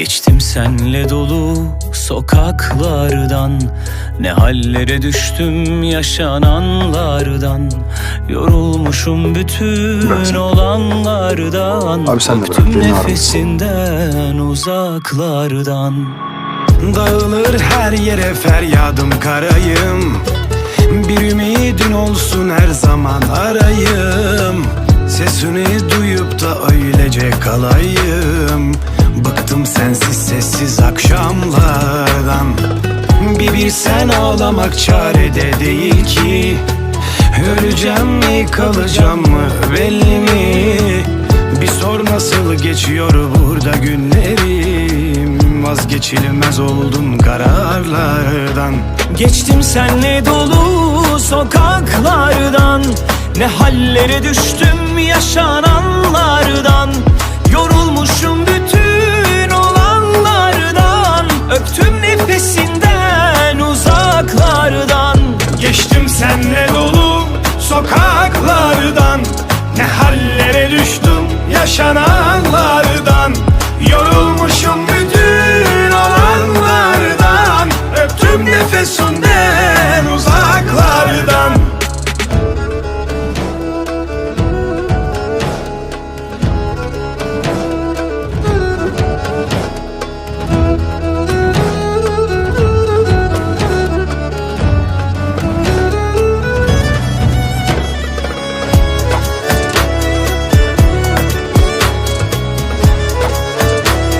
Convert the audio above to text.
Geçtim senle dolu sokaklardan. Ne hallere düştüm yaşananlardan. Yorulmuşum bütün olanlardan. Abi sen de bırak, beni nefesinden uzaklardan. Dağılır her yere feryadım karayım. Bir ümidin olsun her zaman arayım. Sesini duyup da öylece kalayım Bir bilsen ağlamak çarede değil ki. Öleceğim mi kalacağım mı belli mi? Bir sor nasıl geçiyor burada günlerim. Vazgeçilmez oldum kararlardan. Geçtim senle dolu sokaklardan. Ne hallere düştüm yaşananlardan. Yorulmuşum bütün olanlardan. Öptüm nefesinden yaşananlardan Yorulmuşum bütün olanlardan Öptüm nefesinden uzaklardan.